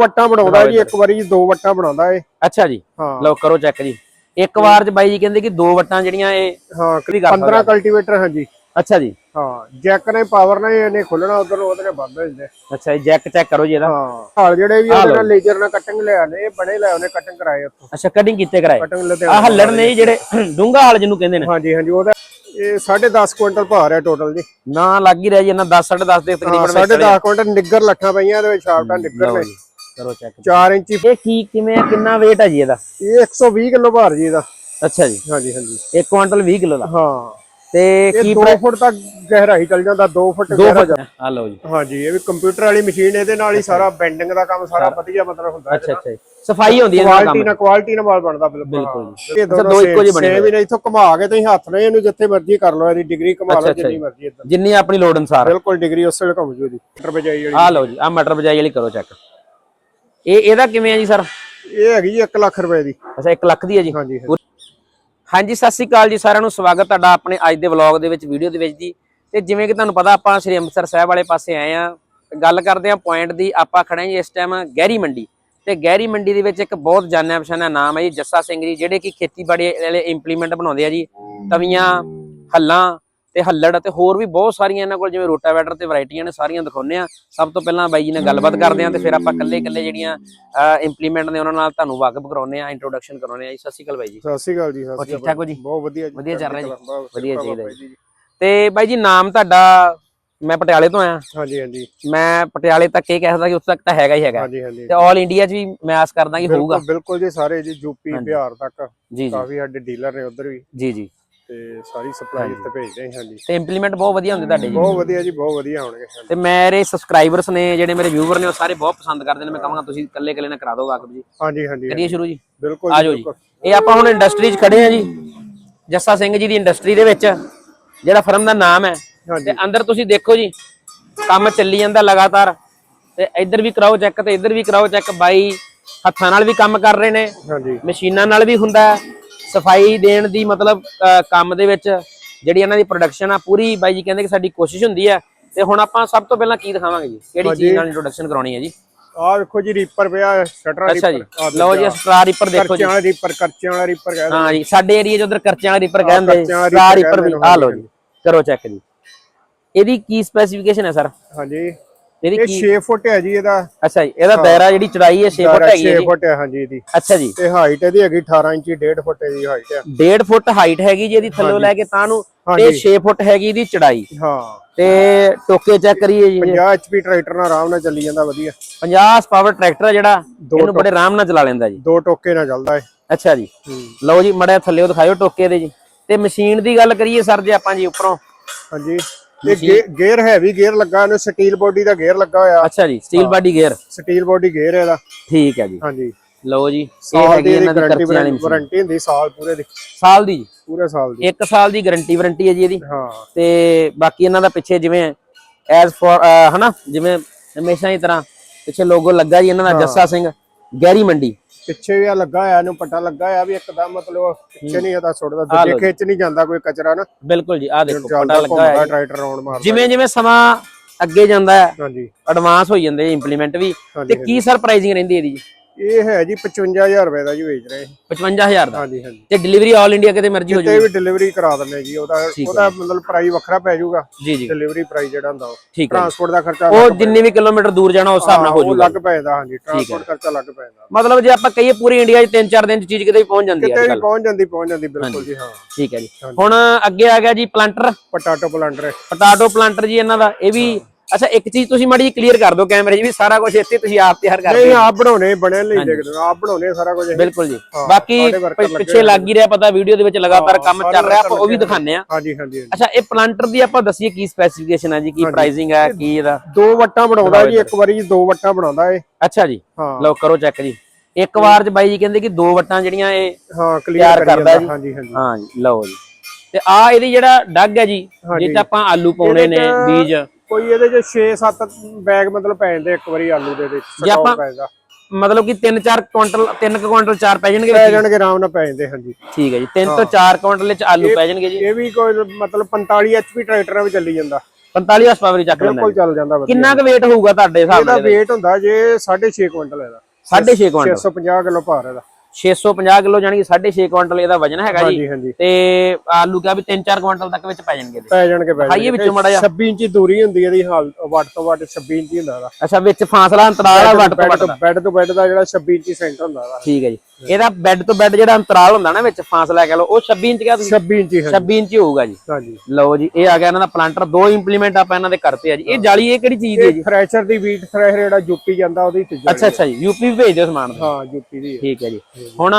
ਵੱਟਾਂ ਬਣਾਉਂਦਾ ਜੀ ਇੱਕ ਵਾਰੀ ਜੀ ਦੋ ਵੱਟਾਂ ਬਣਾਉਂਦਾ ਇਹ। ਅੱਛਾ ਜੀ ਹਾਂ। ਲਓ ਕਰੋ ਚੈੱਕ ਜੀ। ਇੱਕ ਵਾਰ ਚ ਬਾਈ ਜੀ ਕਹਿੰਦੇ ਕਿ ਦੋ ਵਟਾਂ ਜਿਹੜੀਆਂ ਇਹ ਹਾਂ ਵੀ ਕਰ 15 ਕਲਟੀਵੇਟਰ ਹਾਂਜੀ ਅੱਛਾ ਜੀ। ਹਾਂ ਜੈਕ ਨੇ ਪਾਵਰ ਨਾਲ ਇਹਨੇ ਖੋਲਣਾ ਉਧਰ ਉਹਦੇ ਨੇ ਬੰਦ ਹੋ ਜਾਂਦੇ। ਅੱਛਾ ਜੀ ਜੈਕ ਚੈੱਕ ਕਰੋ ਜੀ ਇਹਦਾ। ਹਾਂ ਹਾਲ ਜਿਹੜੇ ਵੀ ਉਹਦੇ ਨਾਲ ਲੇਜ਼ਰ ਨਾਲ ਕਟਿੰਗ ਲੈ ਆਨੇ ਇਹ ਬਣੇ ਲੈ ਉਹਨੇ ਕਟਿੰਗ ਕਰਾਏ ਉੱਥੋਂ। ਅੱਛਾ ਕਟਿੰਗ ਕੀਤੇ ਕਰਾਏ। ਕਟਿੰਗ ਆ ਹੱਲੜ ਨੇ ਜੀ ਜਿਹੜੇ ਡੂੰਗਾ ਹਾਲ ਜਿਹਨੂੰ ਕਹਿੰਦੇ ਨੇ। ਹਾਂਜੀ ਹਾਂਜੀ ਉਹਦਾ ਇਹ 10.5 ਕੁਇੰਟਲ ਭਾਰ ਹੈ ਟੋਟਲ ਜੀ। ਨਾ ਲੱਗ ਹੀ ਰਿਹਾ ਜੀ ਇਹਨਾਂ 10 10.5 ਦੇ ਤਕਰੀਬਨ ਵਿੱਚ 10.5 ਕੁਇੰਟਲ ਨਿੱਗਰ ਲੱਠਾਂ ਪਈਆਂ ਇਹਦੇ ਵਿੱਚ ਸ਼ਾਫਟਾਂ ਨਿੱਗਰ ਨੇ। ਜੀ। ਕਰੋ ਚੈੱਕ 4 ਇੰਚੀ ਇਹ ਕੀ ਕਿਵੇਂ ਆ ਕਿੰਨਾ weight ਹੈ ਜੀ ਇਹਦਾ? ਇਹ 120 ਕਿਲੋ ਭਾਰ ਜੀ ਇਹਦਾ। ਅੱਛਾ ਜੀ। ਹਾਂਜੀ ਹਾਂਜੀ। 1 ਕੁਇੰਟਲ 20 ਕਿਲੋ ਦਾ। ਹਾਂ। ਤੇ ਕੀ 2 ਫੁੱਟ ਤੱਕ ਗਹਿਰਾਈ ਚੱਲ ਜਾਂਦਾ 2 ਫੁੱਟ 2 ਗਹਿਰਾ ਆ ਲਓ ਜੀ। ਹਾਂਜੀ ਇਹ ਵੀ ਕੰਪਿਊਟਰ ਵਾਲੀ ਮਸ਼ੀਨ ਇਹਦੇ ਨਾਲ ਹੀ ਸਾਰਾ ਬੈਂਡਿੰਗ ਦਾ ਕੰਮ ਸਾਰਾ ਵਧੀਆ ਮਤਲਬ ਹੁੰਦਾ ਅੱਛਾ ਅੱਛਾ ਜੀ। ਸਫ਼ਾਈ ਹੁੰਦੀ ਹੈ ਇਹਦਾ ਕੁਆਲਿਟੀ ਕੰਮ ਨਾਲ ਕੁਆਲਿਟੀ ਨਾਲ ਮਾਲ ਬਣਦਾ ਬਿਲਕੁਲ। ਬਿਲਕੁਲ ਹਾਂ। ਇਹ ਦੋ ਇੱਕੋ ਜਿਹੇ ਬਣੇ ਸੇਮ ਹੀ ਨੇ ਇਥੋਂ ਘੁਮਾ ਕੇ ਤੁਸੀਂ ਹੱਥ ਨਾਲ ਇਹਨੂੰ ਜਿੱਥੇ ਮਰਜ਼ੀ ਕਰ ਲਓ ਇਹਦੀ ਡਿਗਰੀ ਘੁਮਾ ਲਓ ਜਿੰਨੀ ਮਰਜ਼ੀ ਇਦਾਂ ਜਿੰਨੀ ਆਪਣੀ ਲੋੜ ਅਨੁਸਾਰ। ਬਿਲਕੁਲ ਡਿਗਰੀ ਉਸੇ ਵੇਲੇ ਘੁੰਮ ਜੂ ਜੀ ਮੀਟਰ ਵਜਾਈ ਵਾਲੀ। ਆ ਲਓ ਜੀ ਆ ਮਟਰ ਬਜਾਈ ਵਾਲੀ ਕਰੋ ਚੈੱਕ ਇਹ ਇਹਦਾ ਕਿਵੇਂ ਆ ਜੀ ਸਰ? ਇਹ ਹੈਗੀ ਜੀ 1 ਲੱਖ ਰੁਪਏ ਦੀ। ਅੱਛਾ 1 ਲੱਖ ਦੀ ਹੈ ਜੀ। ਹਾਂਜੀ ਹਾਂਜੀ। ਸਤਿ ਸ੍ਰੀ ਅਕਾਲ ਜੀ ਸਾਰਿਆਂ ਨੂੰ। ਸਵਾਗਤ ਤੁਹਾਡਾ ਆਪਣੇ ਅੱਜ ਦੇ ਵਲੌਗ ਦੇ ਵਿੱਚ ਵੀਡੀਓ ਦੇ ਵਿੱਚ ਜੀ। ਤੇ ਜਿਵੇਂ ਕਿ ਤੁਹਾਨੂੰ ਪਤਾ ਆਪਾਂ ਸ੍ਰੀ ਅੰਮ੍ਰਿਤਸਰ ਸਾਹਿਬ ਵਾਲੇ ਪਾਸੇ ਆਏ ਆ ਗੱਲ ਕਰਦੇ ਆ ਪੁਆਇੰਟ ਦੀ। ਆਪਾਂ ਖੜੇ ਜੀ ਇਸ ਟਾਈਮ ਗਹਿਰੀ ਮੰਡੀ। ਤੇ ਗਹਿਰੀ ਮੰਡੀ ਦੇ ਵਿੱਚ ਇੱਕ ਬਹੁਤ ਜਾਣਿਆ ਪਛਾਣਿਆ ਨਾਮ ਹੈ ਜੀ ਜੱਸਾ ਸਿੰਘ ਜੀ ਜਿਹੜੇ ਕਿ ਖੇਤੀਬਾੜੀ ਵਾਲੇ ਇੰਪਲੀਮੈਂਟ ਬਣਾਉਂਦੇ ਆ ਜੀ। ਤਵੀਆਂ ਹੱਲਾਂ ਤੇ ਹੱਲੜ ਤੇ ਹੋਰ ਵੀ ਬਹੁਤ ਸਾਰੀਆਂ ਇਹਨਾਂ ਕੋਲ ਜਿਵੇਂ ਰੋਟਾਵੈਟਰ ਤੇ ਵੈਰਾਈਟੀਆਂ ਨੇ ਸਾਰੀਆਂ ਦਿਖਾਉਂਦੇ ਆ। ਸਭ ਤੋਂ ਪਹਿਲਾਂ ਬਾਈ ਜੀ ਨਾਲ ਗੱਲਬਾਤ ਕਰਦੇ ਆ ਤੇ ਫਿਰ ਆਪਾਂ ਇਕੱਲੇ ਇਕੱਲੇ ਜਿਹੜੀਆਂ ਇੰਪਲੀਮੈਂਟ ਨੇ ਉਹਨਾਂ ਨਾਲ ਤੁਹਾਨੂੰ ਵਾਕਫ ਕਰਾਉਂਦੇ ਆ ਇੰਟਰੋਡਕਸ਼ਨ ਕਰਾਉਂਦੇ ਆ। ਜੀ ਸਤਿ ਸ਼੍ਰੀ ਅਕਾਲ ਬਾਈ ਜੀ। ਸਤਿ ਸ਼੍ਰੀ ਅਕਾਲ ਜੀ ਸਤਿ ਠੀਕ ਠਾਕ ਹੋ ਜੀ? ਬਹੁਤ ਵਧੀਆ ਜੀ। ਵਧੀਆ ਚੱਲ ਰਿਹਾ ਜੀ। ਵਧੀਆ ਚਾਹੀਦਾ ਜੀ। ਤੇ ਬਾਈ ਜੀ ਨਾਮ ਤੁਹਾਡਾ ਮੈਂ ਪਟਿਆਲੇ ਤੋਂ ਆਇਆ। ਹਾਂਜੀ ਹਾਂਜੀ। ਮੈਂ ਪਟਿਆਲੇ ਤੱਕ ਇਹ ਕਹਿ ਸਕਦਾ ਕਿ ਉਸ ਤੱਕ ਤਾਂ ਹੈਗਾ ਹੀ ਹੈਗਾ। ਹਾਂਜੀ ਹਾਂਜੀ। ਤੇ ਆਲ ਇੰਡੀਆ 'ਚ ਵੀ ਮੈਂ ਆਸ ਕਰਦਾ ਕਿ ਹੋਊਗਾ। ਬਿਲਕੁਲ ਜੀ ਸਾਰੇ ਜੀ ਯੂਪੀ। ਬਿਹਾਰ ਤੱਕ। ਕਾਫੀ ਸਾਡੇ ਡੀਲਰ ਨੇ ਉਧਰ ਵੀ। ਜੀ ਜੀ। ਤੇ ਸਾਰੀ ਸਪਲਾਈ ਇੱਥੇ ਭੇਜਦੇ ਹਾਂ ਹਾਂਜੀ ਤੇ ਇੰਪਲੀਮੈਂਟ ਬਹੁਤ ਵਧੀਆ ਹੁੰਦੇ ਤੁਹਾਡੇ ਜੀ। ਬਹੁਤ ਵਧੀਆ ਜੀ ਬਹੁਤ ਵਧੀਆ ਹੋਣਗੇ। ਤੇ ਮੇਰੇ ਸਬਸਕ੍ਰਾਈਬਰਸ ਨੇ ਜਿਹੜੇ ਮੇਰੇ ਵਿਊਵਰ ਨੇ ਉਹ ਸਾਰੇ ਬਹੁਤ ਪਸੰਦ ਕਰਦੇ ਨੇ। ਮੈਂ ਕਹਾਂਗਾ ਤੁਸੀਂ ਇਕੱਲੇ ਇਕੱਲੇ ਨਾਲ ਕਰਾ ਦਿਓ ਵਾਕਫ ਜੀ। ਹਾਂਜੀ ਹਾਂਜੀ ਕਰੀਏ ਸ਼ੁਰੂ ਜੀ? ਬਿਲਕੁਲ ਆਜੋ ਜੀ ਇਹ ਆਪਾਂ ਹੁਣ ਇੰਡਸਟਰੀ 'ਚ ਖੜੇ ਆ ਜੀ। ਜੱਸਾ ਸਿੰਘ ਜੀ ਦੀ ਇੰਡਸਟਰੀ ਦੇ ਵਿੱਚ ਜਿਹੜਾ ਫਰਮ ਦਾ ਨਾਮ ਹੈ। ਤੇ ਅੰਦਰ ਤੁਸੀਂ ਦੇਖੋ ਜੀ ਕੰਮ ਚੱਲੀ ਜਾਂਦਾ ਲਗਾਤਾਰ। ਤੇ ਇੱਧਰ ਵੀ ਕਰਾਓ ਚੈੱਕ ਤੇ ਇੱਧਰ ਵੀ ਕਰਾਓ ਚੈੱਕ। ਬਾਈ ਹੱਥਾਂ ਨਾਲ ਵੀ ਕੰਮ ਕਰ ਰਹੇ ਨੇ। ਹਾਂਜੀ। ਮਸ਼ੀਨਾਂ ਨਾਲ ਵੀ ਹੁੰਦਾ। ਹੈ ਸਫ਼ਾਈ ਦੇਣ ਦੀ ਮਤਲਬ ਕੰਮ ਦੇ ਵਿੱਚ ਜਿਹੜੀ ਇਹਨਾਂ ਦੀ ਪ੍ਰੋਡਕਸ਼ਨ ਆ ਪੂਰੀ ਬਾਈ ਜੀ ਕਹਿੰਦੇ ਕਿ ਸਾਡੀ ਕੋਸ਼ਿਸ਼ ਹੁੰਦੀ ਹੈ ਤੇ ਹੁਣ ਆਪਾਂ ਸਭ ਤੋਂ ਪਹਿਲਾਂ ਕੀ ਦਿਖਾਵਾਂਗੇ ਜੀ? ਕਿਹੜੀ ਚੀਜ਼ ਨਾਲ ਇੰਟਰੋਡਕਸ਼ਨ ਕਰਾਉਣੀ ਹੈ ਜੀ? ਆਹ ਵੇਖੋ ਜੀ ਰੀਪਰ ਪਿਆ ਸ਼ਟਰ ਅੱਛਾ ਜੀ। ਲਓ ਜੀ ਸਟਾਰ ਰੀਪਰ ਦੇਖੋ ਜੀ। ਕਰਚਿਆਂ ਵਾਲਾ ਰੀਪਰ ਕਰਚਿਆਂ ਵਾਲਾ ਰੀਪਰ ਕਹਿੰਦੇ ਹਾਂ ਜੀ ਸਾਡੇ ਏਰੀਆ 'ਚ ਉਧਰ ਕਰਚਿਆਂ ਵਾਲਾ ਰੀਪਰ ਕਹਿੰਦੇ ਸਟਾਰ ਰੀਪਰ ਰੀਪਰ ਵੀ ਆ ਲਓ ਜੀ ਕਰੋ ਚੈੱਕ ਜੀ। ਇਹਦੀ ਕੀ ਸਪੈਸੀਫਿਕੇਸ਼ਨ ਹੈ ਸਰ ਹਾਂਜੀ। ਇਹਦੀ ਇਹ ਕੀ 6 ਫੁੱਟ ਹੈ ਜੀ ਇਹਦਾ। ਅੱਛਾ ਜੀ ਇਹਦਾ ਦਾਇਰਾ ਜਿਹੜੀ ਚੜਾਈ ਹੈ 6 ਫੁੱਟ ਹੈਗੀ ਹੈ 6 ਜੀ? ਫੁੱਟ ਹੈ ਹਾਂਜੀ ਇਹਦੀ। ਅੱਛਾ ਜੀ। ਤੇ ਹਾਈਟ ਇਹਦੀ ਹੈਗੀ 18 ਇੰਚੀ 1.5 ਫੁੱਟ ਦੀ ਹਾਈਟ ਹੈ। 1.5 ਫੁੱਟ ਹਾਈਟ ਹੈਗੀ ਜੀ ਇਹਦੀ ਥੱਲੋਂ ਲੈ ਕੇ ਤਾਂ ਨੂੰ ਤੇ 6 ਫੁੱਟ ਹੈਗੀ ਇਹਦੀ ਚੜਾਈ। ਹਾਂ। ਤੇ ਟੋਕੇ ਚੈੱਕ ਕਰੀਏ ਜੀ। 50 HP ਟਰੈਕਟਰ ਨਾਲ ਆਰਾਮ ਨਾਲ ਚੱਲੀ ਜਾਂਦਾ ਵਧੀਆ। 50 ਪਾਵਰ ਟਰੈਕਟਰ ਜਿਹੜਾ ਇਹਨੂੰ ਬੜੇ ਆਰਾਮ ਨਾਲ ਚਲਾ ਲੈਂਦਾ ਜੀ। ਦੋ ਟੋਕੇ ਨਾਲ ਚੱਲਦਾ ਹੈ ਅੱਛਾ ਜੀ। ਲਓ ਜੀ ਮੜਿਆ ਥੱਲੇ ਦਿਖਾਇਓ ਟੋਕੇ ਦੇ ਜੀ। ਤੇ ਮਸ਼ੀਨ ਦੀ ਗੱਲ ਕਰੀਏ ਸਰ ਜੇ ਆਪਾਂ ਜੀ ਉੱਪਰੋਂ। ਹਾਂਜੀ। ਇਹ ਗੇਅਰ ਹੈਵੀ ਗੇਅਰ ਲੱਗਾ ਇਹਨੂੰ ਸਟੀਲ ਬੋਡੀ ਦਾ ਗੇਅਰ ਲੱਗਾ ਹੋਇਆ। ਅੱਛਾ ਜੀ steel body gear steel body gear ਇਹਦਾ। ਠੀਕ ਹੈ ਜੀ। ਹਾਂਜੀ। ਲਓ ਜੀ ਇਹ ਹੈਗੀ ਇਹਨਾਂ ਦੀ ਗਾਰੰਟੀ ਕਰਚੀ ਵਾਲੀ ਵਾਰੰਟੀ ਹੁੰਦੀ ਸਾਲ ਪੂਰੇ ਦੀ। ਸਾਲ ਦੀ ਪੂਰੇ ਸਾਲ ਦੀ। 1 ਸਾਲ ਦੀ ਗਾਰੰਟੀ ਵਾਰੰਟੀ ਹੈ ਜੀ ਇਹਦੀ। ਹਾਂ। ਤੇ ਬਾਕੀ ਇਹਨਾਂ ਦਾ ਪਿੱਛੇ ਜਿਵੇਂ ਐਜ਼ ਫॉर ਹਨਾ ਜਿਵੇਂ ਹਮੇਸ਼ਾ ਹੀ ਤਰ੍ਹਾਂ ਪਿੱਛੇ ਲੋਗੋ ਲੱਗਾ ਜੀ ਇਹਨਾਂ ਦਾ ਜੱਸਾ ਸਿੰਘ ਗਹਿਰੀ ਮੰਡੀ। ਪਿੱਛੇ ਵੀ ਆ ਲੱਗਾ ਹੋਇਆ ਇਹਨੂੰ ਪੱਟਾ ਲੱਗਾ ਹੋਇਆ ਵੀ ਇੱਕਦਮ ਮਤਲਬ ਪਿੱਛੇ ਨਹੀਂ ਇਹਦਾ ਸੁੱਟਦਾ ਦੂਜੇ ਖੇਚ ਨਹੀਂ ਜਾਂਦਾ ਕੋਈ ਕਚਰਾ ਨਾ। ਬਿਲਕੁਲ ਜੀ ਆਹ ਦੇਖੋ ਚੱਲਦਾ ਲੱਗਾ ਹੋਇਆ। ਟਰੈਕਟਰ ਰਾਉਂਡ ਮਾਰਦਾ। ਜਿਵੇਂ ਜਿਵੇਂ ਸਮਾਂ ਅੱਗੇ ਜਾਂਦਾ ਹੈ ਹਾਂਜੀ। ਐਡਵਾਂਸ ਹੋਈ ਜਾਂਦੇ ਇੰਪਲੀਮੈਂਟ ਵੀ ਤੇ ਕੀ ਸਰ ਪ੍ਰਾਈਸਿੰਗ ਰਹਿੰਦੀ ਇਹਦੀ ਜੀ? ਇਹ ਹੈ ਜੀ 55000 ਰੁਪਏ ਦਾ ਜੀ ਵੇਚ ਰਹੇ। 55000 ਦਾ? ਹਾਂਜੀ ਹਾਂਜੀ। ਤੇ ਡਿਲੀਵਰੀ ਆਲ ਇੰਡੀਆ ਕਿਤੇ ਮਰਜ਼ੀ ਹੋ ਤੇ ਵੀ ਡਿਲੀਵਰੀ ਕਰਾ ਦਿੰਦੇ ਜੀ ਉਹਦਾ ਉਹਦਾ ਮਤਲਬ ਪ੍ਰਾਈਸ ਵੱਖਰਾ ਪੈ ਜਾਊਗਾ ਜੀ ਜੀ। ਡਿਲੀਵਰੀ ਪ੍ਰਾਈਸ ਜਿਹੜਾ ਹੁੰਦਾ ਉਹ। ਠੀਕ ਹੈ ਟਰਾਂਸਪੋਰਟ ਦਾ ਖਰਚਾ ਉਹ ਜਿੰਨੀ ਵੀ ਕਿਲੋਮੀਟਰ ਦੂਰ ਜਾਣਾ ਉਸ ਹਿਸਾਬ ਨਾਲ ਹੋ ਉਹ ਜਾਊਗਾ ਲੱਗ ਪੈਂਦਾ ਹਾਂਜੀ। ਟਰਾਂਸਪੋਰਟ ਖਰਚਾ ਲੱਗ ਪੈਂਦਾ ਮਤਲਬ ਜੇ ਆਪਾਂ ਕਹੀਏ ਪੂਰੀ ਇੰਡੀਆ 'ਚ 3-4 ਦਿਨ 'ਚ ਚੀਜ਼ ਕਿਤੇ ਵੀ ਪਹੁੰਚ ਜਾਂਦੀ ਹੈ ਤੇ ਅੱਜ ਵੀ ਕੱਲ੍ਹ ਪਹੁੰਚ ਜਾਂਦੀ ਪਹੁੰਚ ਜਾਂਦੀ ਬਿਲਕੁਲ ਜੀ ਹਾਂ। ਠੀਕ ਹੈ ਜੀ। ਹੁਣ ਅੱਗੇ ਆ ਗਿਆ ਜੀ planter potato planter potato planter ਜੀ ਇਹਨਾਂ ਦਾ ਇਹ ਵੀ ਅੱਛਾ ਇੱਕ ਚੀਜ਼ ਤੁਸੀਂ ਮਾੜੀ ਜੀ ਕਲੀਅਰ ਕਰ ਦਿਓ ਕੈਮਰੇ 'ਚ ਵੀ ਸਾਰਾ ਕੁਝ ਇੱਥੇ ਤੁਸੀਂ ਆਪ ਤਿਆਰ ਕਰਦੇ ਨਹੀਂ ਆਪ ਬਣਾਉਣੇ ਬਣੇ ਨਹੀਂ ਦੇਖਦੇ ਆਪ ਬਣਾਉਣੇ ਸਾਰਾ ਕੁਝ ਬਿਲਕੁਲ ਜੀ। ਹਾਂ, ਬਾਕੀ ਸਾਡੇ worker ਪ- ਲੱਗੇ ਪਿੱਛੇ ਲੱਗ ਹੀ ਰਿਹਾ ਪਤਾ ਵੀਡੀਓ ਦੇ ਵਿੱਚ ਲਗਾਤਾਰ ਕੰਮ ਚੱਲ ਰਿਹਾ ਆਪਾਂ ਉਹ ਵੀ ਦਿਖਾਣੇ ਆ ਹਾਂਜੀ ਹਾਂਜੀ ਹਾਂਜੀ। ਅੱਛਾ ਇਹ ਪਲਾਂਟਰ ਦੀ ਆਪਾਂ ਦੱਸੀਏ ਕੀ ਸਪੈਸੀਫਿਕੇਸ਼ਨ ਹੈ ਜੀ ਕੀ ਪ੍ਰਾਈਸਿੰਗ ਹੈ ਕੀ ਇਹਦਾ? ਦੋ ਵੱਟਾਂ ਬਣਾਉਂਦਾ ਜੀ ਇੱਕ ਵਾਰੀ ਜੀ ਦੋ ਵੱਟਾਂ ਬਣਾਉਂਦਾ ਇਹ। ਅੱਛਾ ਜੀ। ਹਾਂ। ਲਓ ਕਰੋ ਚੈੱਕ ਜੀ। ਇੱਕ ਵਾਰ ਚ ਬਾਈ ਜੀ ਕਹਿੰਦੇ ਕਿ ਦੋ ਵਟਾਂ ਜਿਹੜੀਆਂ ਇਹ ਹਾਂ ਤਿਆਰ ਕਲੀਅਰ ਕਰਦਾ ਜੀ। ਹਾਂਜੀ ਹਾਂਜੀ। ਹਾਂ ਜੀ ਲਓ ਜੀ। ਤੇ ਆ ਇਹਦੀ ਜਿਹੜਾ ਡੱਗ ਹੈ ਜੀ ਜਿੱਥੇ ਆਪਾਂ ਆਲੂ ਪਾਉਣੇ ਨੇ ਬੀਜ। ਕੋਈ ਇਹਦੇ ਚ 6-7 ਬੈਗ ਮਤਲਬ ਪੈ ਜਾਂਦੇ ਇੱਕ ਵਾਰੀ ਆਲੂ ਦੇ ਵਿੱਚ ਜੇ ਆਪਾਂ- ਪੈ ਜਾਂਦਾ। ਮਤਲਬ ਕਿ 3-4 ਕੁਇੰਟਲ 3 ਕੁਇੰਟਲ ਚਾਰ ਪੈ ਜਾਣਗੇ ਪੈ ਵਿੱਚ? ਜਾਣਗੇ ਆਰਾਮ ਨਾਲ ਪੈ ਜਾਂਦੇ ਹਾਂਜੀ। ਠੀਕ ਹੈ ਜੀ 3 ਤੋਂ 4 ਕੁਇੰਟਲ ਚ ਆਲੂ ਪੈ ਜਾਣਗੇ ਜੀ? ਇਹ ਵੀ ਕੋਈ ਮਤਲਬ 45 ਐਚਪੀ ਟਰੈਕਟਰਾਂ ਵਿੱਚ ਚੱਲੀ ਜਾਂਦਾ। 45 ਹਾਰਸ ਪਾਵਰ ਚੱਕ ਲੈਂਦਾ ਬਿਲਕੁਲ ਚੱਲ ਜਾਂਦਾ ਕਿੰਨਾ ਕੁ weight ਹੋਊਗਾ ਤੁਹਾਡੇ ਹਿਸਾਬ ਇਹਦਾ ਨਾਲ weight ਹੁੰਦਾ ਜੇ 6.5 ਕੁਇੰਟਲ ਇਹਦਾ। 6.5 ਕੁਇੰਟਲ। 650 ਕਿਲੋ ਭਾਰ ਇਹਦਾ। 650 ਕਿਲੋ ਜਾਨੀ ਕਿ 6.5 ਕੁਇੰਟਲ ਇਹਦਾ ਵਜਨ ਹੈਗਾ ਜੀ। ਤੇ ਆਲੂ ਕਿਹਾ ਵੀ 3-4 ਕੁਇੰਟਲ ਤੱਕ ਵਿੱਚ ਪੈ ਜਾਣਗੇ। ਪੈ ਜਾਣਗੇ ਪੈ ਖਾਈਏ ਵਿੱਚੋਂ ਮਾੜਾ ਜਿਹਾ। 26 ਇੰਚੀ ਦੂਰੀ ਹੁੰਦੀ ਹੈ ਇਹਦੀ ਹਾਲ ਵੱਟ ਤੋਂ ਵੱਟ 26 ਇੰਚੀ ਹੁੰਦਾ ਇਹਦਾ। ਅੱਛਾ ਵਿੱਚ ਫਾਸਲਾ ਅੰਤਰਾਲ ਵੱਟ ਤੋਂ ਵੱਟ ਬੈੱਡ ਦਾ। ਤੋਂ ਬੈੱਡ ਦਾ ਜਿਹੜਾ 26 ਇੰਚੀ ਸੈਂਟਰ ਹੁੰਦਾ ਇਹਦਾ। ਠੀਕ ਹੈ ਜੀ। ਇਹਦਾ ਬੈੱਡ ਤੋਂ ਬੈੱਡ ਜਿਹੜਾ ਅੰਤਰਾਲ ਹੁੰਦਾ ਨਾ ਵਿੱਚ ਫਾਸਲਾ ਕਹ ਲਓ ਉਹ 26 ਇੰਚ ਕਿਹਾ ਤੁਸੀਂ? 26 ਇੰਚੀ ਹਾਂਜੀ। 26 ਇੰਚ ਹੋਊਗਾ ਜੀ। ਹਾਂਜੀ। ਲਓ ਜੀ ਇਹ ਆ ਗਿਆ ਇਹਨਾਂ ਦਾ ਪਲਾਂਟਰ ਦੋ ਇੰਪਲੀਮੈਂਟ ਆਪਾਂ ਇਹਨਾਂ ਦੇ ਕਰਤੇ ਆ ਜੀ। ਇਹ ਜਾਲੀ ਇਹ ਕਿਹੜੀ ਚੀਜ਼ ਦੀ ਹੈ ਜੀ? ਥ੍ਰੈਸ਼ਰ ਦੀ ਵੀਟ ਥ੍ਰੈਸ਼ਰ ਜਿਹੜਾ ਯੂਪੀ ਜਾਂਦਾ ਉਹਦੀ ਅੱਛਾ ਅੱਛਾ ਜੀ ਯੂਪੀ ਭੇਜ ਦਿਓ ਸਮਾਨ। ਦਾ। ਹਾਂ ਯੂਪੀ ਦੀ। ਠੀਕ ਹੈ ਜੀ। ਹੁਣ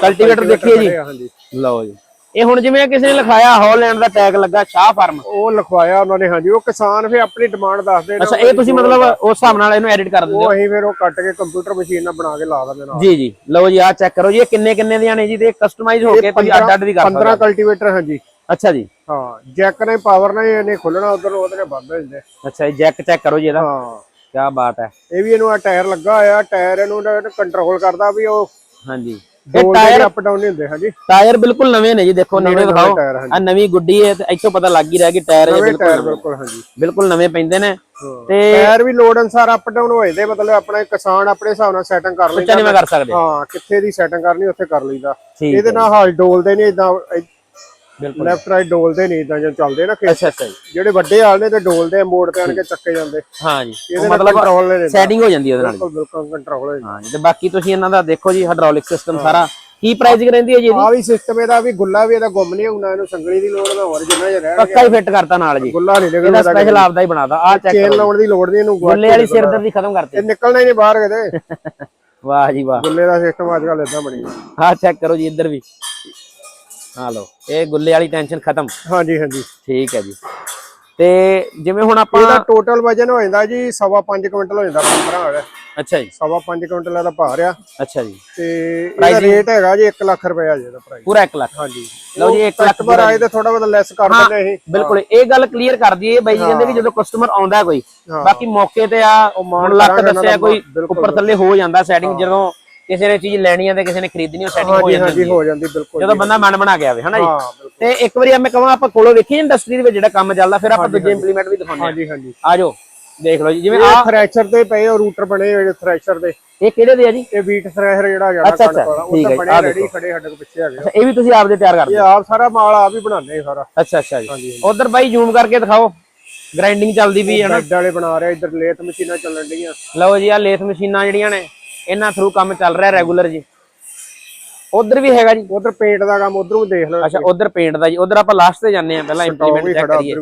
ਕਲਟੀਵੇਟਰ ਦੇਖੀਏ ਜੀ। ਹਾਂਜੀ। ਲਓ ਜੀ। ਇਹ ਹੁਣ ਜਿਵੇਂ ਕਿਸੇ ਨੇ ਲਿਖਾਇਆ ਹਾਲੈਂਡ ਦਾ ਟੈਗ ਲੱਗਾ ਸ਼ਾਹ ਫਾਰਮ ਉਹ ਲਿਖਵਾਇਆ ਉਹਨਾਂ ਨੇ ਹਾਂਜੀ। ਉਹ ਕਿਸਾਨ ਫਿਰ ਆਪਣੀ ਡਿਮਾਂਡ ਦੱਸਦੇ ਨੇ ਅੱਛਾ ਇਹ ਤੁਸੀਂ ਮਤਲਬ ਉਸ ਹਿਸਾਬ ਨਾਲ ਇਹਨੂੰ ਐਡਿਟ ਕਰ ਦਿੰਦੇ ਹੋ। ਉਹ ਅਸੀਂ ਫਿਰ ਉਹ ਕੱਟ ਕੇ ਕੰਪਿਊਟਰ ਮਸ਼ੀਨ ਨਾਲ ਬਣਾ ਕੇ ਲਾ ਦਿੰਦੇ ਨਾਲ। ਜੀ ਜੀ। ਲਓ ਜੀ ਆਹ ਚੈੱਕ ਕਰੋ ਜੀ ਇਹ ਕਿੰਨੇ ਕਿੰਨੇ ਦੀਆਂ ਨੇ ਜੀ? ਤੇ ਕਸਟਮਾਈਜ਼ ਹੋ ਕੇ ਤੁਸੀਂ ਅੱਡ ਅੱਡ ਵੀ ਕਰ ਸਕਦੇ 15 ਕਲਟੀਵੇਟਰ ਹਾਂਜੀ। ਅੱਛਾ ਜੀ। ਹਾਂ ਜੈਕ ਨੇ ਪਾਵਰ ਨੇ ਇਹਨੇ ਖੁੱਲਣਾ ਉਧਰ ਉਹਦੇ ਬੰਦ ਹੋ ਜਾਂਦੇ। ਅੱਛਾ ਜੀ ਜੈਕ ਚੈੱਕ ਕਰੋ ਜੀ ਇਹਦਾ। ਹਾਂ। ਕੀ ਬਾਤ ਹੈ। ਇਹ ਵੀ ਇਹਨੂੰ ਆ ਟਾਇਰ ਲੱਗਾ ਹੋਇਆ ਟਾਇਰ ਇਹਨੂੰ ਕੰਟਰੋਲ ਕਰਦਾ ਵੀ ਉਹ ਹਾਂਜੀ। ਦੋ ਇਹ ਟਾਇਰ ਅਪ ਡਾਊਨ ਨਹੀਂ ਹੁੰਦੇ ਹਾਂਜੀ। ਟਾਇਰ ਬਿਲਕੁਲ ਨਵੇਂ ਨੇ ਜੀ ਦੇਖੋ ਨੇੜੇ ਦਿਖਾਓ। ਆ ਨਵੀਂ ਗੁੱਡੀ ਹੈ ਤੇ ਇੱਥੋਂ ਪਤਾ ਲੱਗ ਹੀ ਰਿਹਾ ਕਿ ਟਾਇਰ ਇਹ ਬਿਲਕੁਲ ਟਾਇਰ ਨਵੇਂ। ਬਿਲਕੁਲ ਹਾਂਜੀ। ਬਿਲਕੁਲ ਨਵੇਂ ਪੈਂਦੇ ਨੇ। ਤੇ ਟਾਇਰ ਵੀ ਲੋਡ ਅਨਸਾਰ ਅਪ ਡਾਊਨ ਹੋ ਜਾਂਦੇ ਮਤਲਬ ਆਪਣਾ ਕਿਸਾਨ ਆਪਣੇ ਹਿਸਾਬ ਨਾਲ ਸੈਟਿੰਗ ਕਰ ਲੈਂਦਾ। ਨਹੀਂ ਕਰ ਸਕਦੇ? ਹਾਂ ਕਿੱਥੇ ਦੀ ਸੈਟਿੰਗ ਕਰਨੀ ਉੱਥੇ ਕਰ ਲਈਦਾ। ਇਹਦੇ ਨਾਲ ਹਾਲ ਡੋਲਦੇ ਨਹੀਂ ਇਦਾਂ ਬਿਲਕੁਲ। ਲੈਫਟ ਰਾਈਟ ਡੋਲਦੇ ਨਹੀਂ ਇਦਾਂ ਜਦੋਂ ਚੱਲਦੇ ਨਾ। ਅੱਛਾ ਅੱਛਾ ਜੀ। ਜਿਹੜੇ ਵੱਡੇ ਹਾਲ ਨੇ ਤੇ ਡੋਲਦੇ ਆ ਮੋੜ ਤੇ ਆਣ ਕੇ ਚੱਕੇ ਜਾਂਦੇ। ਹਾਂ ਜੀ। ਇਹਦੇ ਮਤਲਬ ਕੰਟਰੋਲ ਨੇ ਸੈਟਿੰਗ ਹੋ ਜਾਂਦੀ ਹੈ ਉਹਦੇ ਨਾਲ। ਬਿਲਕੁਲ ਬਿਲਕੁਲ ਕੰਟਰੋਲ ਹੋ ਹਾਂ ਜੀ ਤੇ ਬਾਕੀ ਤੁਸੀਂ ਇਹਨਾਂ ਦਾ ਦੇਖੋ ਜੀ ਹਾਈਡ੍ਰੋਲਿਕ ਸਿਸਟਮ ਸਾਰਾ। ਕੀ ਪ੍ਰਾਈਸਿੰਗ ਰਹਿੰਦੀ ਹੈ ਜੀ ਇਹਦੀ? ਆ ਵੀ ਸਿਸਟਮ ਇਹਦਾ ਵੀ ਗੁੱਲਾ ਵੀ ਇਹਦਾ ਗੁੰਮ ਨਹੀਂ ਹੁੰਦਾ ਇਹਨੂੰ ਸੰਗਲੀ ਦੀ ਲੋੜ ਨਾ ਹੋਰ ਜਿੰਨਾ ਜਿਹਾ ਰਹਿਣਗੇ ਪੱਕਾ ਹੀ ਫਿੱਟ ਕਰਤਾ ਨਾਲ ਜੀ। ਗੁੱਲਾ ਨਹੀਂ ਇਹਦਾ ਨਿਕਲਦਾ ਸਪੈਸ਼ਲ ਆਪਦਾ ਹੀ ਬਣਾਦਾ ਆ ਚੈੱਕ ਚੇਨ ਕਰੋ ਲਾਉਣ ਦੀ ਲੋੜ ਨਹੀਂ ਇਹਨੂੰ ਗੁੱਲੇ ਵਾਲੀ ਸਿਰਦਰਦੀ ਖਤਮ ਕਰਤੀ। ਇਹ ਨਿਕਲਣਾ ਹੀ ਨਹੀਂ ਬਾਹਰ ਕਿਤੇ। ਵਾਹ ਜੀ ਵਾਹ। ਗੁੱਲੇ ਦਾ ਸਿਸਟਮ ਅੱਜ ਕੱਲ ਇਦਾਂ ਬਣੀ ਆਹ ਚੈੱਕ ਕਰੋ ਜੀ ਇੱਧਰ ਵੀ। ਆ ਲਓ ਇਹ ਗੁੱਲੇ ਵਾਲੀ ਟੈਨਸ਼ਨ ਖਤਮ। ਹਾਂਜੀ ਹਾਂਜੀ। ਠੀਕ ਹੈ ਜੀ। ਤੇ ਜਿਵੇਂ ਹੁਣ ਆਪਾਂ ਇਹਦਾ ਟੋਟਲ ਵਜਨ ਹੋ ਜਾਂਦਾ ਜੀ ਸਵਾ ਪੰਜ ਕੁਇੰਟਲ ਹੋ ਜਾਂਦਾ 15 ਹੋਇਆ ਅੱਛਾ ਜੀ। ਸਵਾ ਪੰਜ ਕੁਇੰਟਲ ਇਹਦਾ ਭਾਰ ਆ। ਅੱਛਾ ਜੀ। ਤੇ ਇਹਦਾ ਰੇਟ ਹੈਗਾ ਜੀ 1 ਲੱਖ ਰੁਪਏ ਜੀ ਇਹਦਾ ਪ੍ਰਾਈਸ ਪੂਰਾ 1 ਲੱਖ। ਹਾਂਜੀ। ਲਓ ਜੀ 1 ਲੱਖ ਕਸਟਮਰ ਆਏ ਤੇ ਥੋੜਾ ਬਹੁਤਾ ਲੈਸ ਕਰ ਦਿੰਦੇ ਅਸੀਂ ਬਿਲਕੁਲ। ਇਹ ਗੱਲ ਕਲੀਅਰ ਕਰ ਦਈਏ ਬਾਈ ਜੀ ਕਹਿੰਦੇ ਕਿ ਜਦੋਂ ਕਸਟਮਰ ਆਉਂਦਾ ਕੋਈ। ਬਾਕੀ ਮੌਕੇ ਤੇ ਆ ਹੁਣ ਲੱਖ ਕਰਾਂਗੇ ਇਹਨਾਂ ਦੱਸਿਆ ਦਾ, ਕੋਈ ਉੱਪਰ ਥੱਲੇ ਹੋ ਜਾਂਦਾ ਸੈਟਿੰਗ ਜਦੋਂ ਕਿਸੇ ਨੇ ਚੀਜ਼ ਲੈਣੀ ਹੈ ਤੇ ਕਿਸੇ ਨੇ ਖਰੀਦਣੀ ਉਹ ਸੈਟਿੰਗ ਹੋ ਹਾਂਜੀ ਜਾਂਦੀ ਹਾਂਜੀ ਹੈ। ਹੋ ਜਾਂਦੀ ਬਿਲਕੁਲ ਜਦੋਂ ਬੰਦਾ ਮਨ ਬਣਾ ਕੇ ਆਵੇ ਹਨਾ ਜੀ? ਹਾਂ ਬਿਲਕੁਲ। ਤੇ ਇੱਕ ਵਾਰੀ ਮੈਂ ਕਹਾਂ ਆਪਾਂ ਕੋਲੋਂ ਵੇਖੀਏ ਇੰਡਸਟਰੀ ਦੇ ਵਿੱਚ ਜਿਹੜਾ ਕੰਮ ਚੱਲਦਾ ਫਿਰ ਆਪਾਂ ਦੂਜੇ ਇੰਪਲੀਮੈਂਟ ਵੀ ਦਿਖਾਉਂਦੇ ਹਾਂਜੀ ਹਾਂਜੀ। ਆ ਆਜੋ ਦੇਖ ਲਓ ਜੀ ਜਿਵੇਂ ਇਹ ਆ ਥ੍ਰੈਸ਼ਰ ਤੇ ਪਏ ਉਹ ਰੂਟਰ ਬਣੇ ਹੋਏ ਥ੍ਰੈਸ਼ਰ ਦੇ। ਇਹ ਕਿਹੜੇ ਦੇ ਆ ਜੀ? ਇਹ ਵੀਟ ਥ੍ਰੈਸ਼ਰ ਜਿਹੜਾ ਜਿਹੜਾ ਅੱਛਾ, ਅੱਛਾ, ਉਹ ਠੀਕ ਤਾਂ ਹੈ, ਬਣੇ ਆਹ ਰੈਡੀ ਖੜੇ ਸਾਡੇ ਕੋਲ ਪਿੱਛੇ ਹੈਗੇ ਆ। ਅੱਛਾ ਇਹ ਵੀ ਤੁਸੀਂ ਆਪਦੇ ਤਿਆਰ ਕਰਦੇ ਇਹ ਆਪ ਸਾਰਾ ਮਾਲ ਆਪ ਹੀ ਬਣਾਉਂਦੇ ਆ ਸਾਰਾ। ਅੱਛਾ ਅੱਛਾ ਜੀ। ਹਾਂਜੀ ਉਧਰ ਬਾਈ ਜ਼ੂਮ ਕਰਕੇ ਦਿਖਾਓ। ਗ੍ਰਾਈਂਡਿੰਗ ਚੱਲਦੀ ਵੀ ਹੈ ਨਾ ਬੈੱਡ ਵਾਲੇ ਬਣਾ ਰਹੇ ਇੱਧਰ ਲੇਥ ਮਸ਼ੀਨਾਂ ਚੱਲਣ ਡੀਆਂ ਲਓ ਜੀ ਆ ਲੇਥ ਮਸ਼ੀਨਾਂ ਜਿਹੜੀਆਂ ਨੇ ਇਹਨਾਂ ਥਰੂ ਕੰਮ ਚੱਲ ਰਿਹਾ ਰੈਗੂਲਰ ਜੀ। ਉਧਰ ਵੀ ਹੈਗਾ ਜੀ। ਉਧਰ ਪੇਂਟ ਦਾ ਕੰਮ ਉਧਰੋਂ ਦੇਖ ਲਓ ਅੱਛਾ ਉਧਰ ਪੇਂਟ ਦਾ ਜੀ। ਉਧਰ ਆਪਾਂ ਲਾਸਟ ਤੇ ਜਾਂਦੇ ਆ ਪਹਿਲਾਂ ਇੰਪਲੀਮੈਂਟ ਚੈੱਕ ਕਰੀਏ।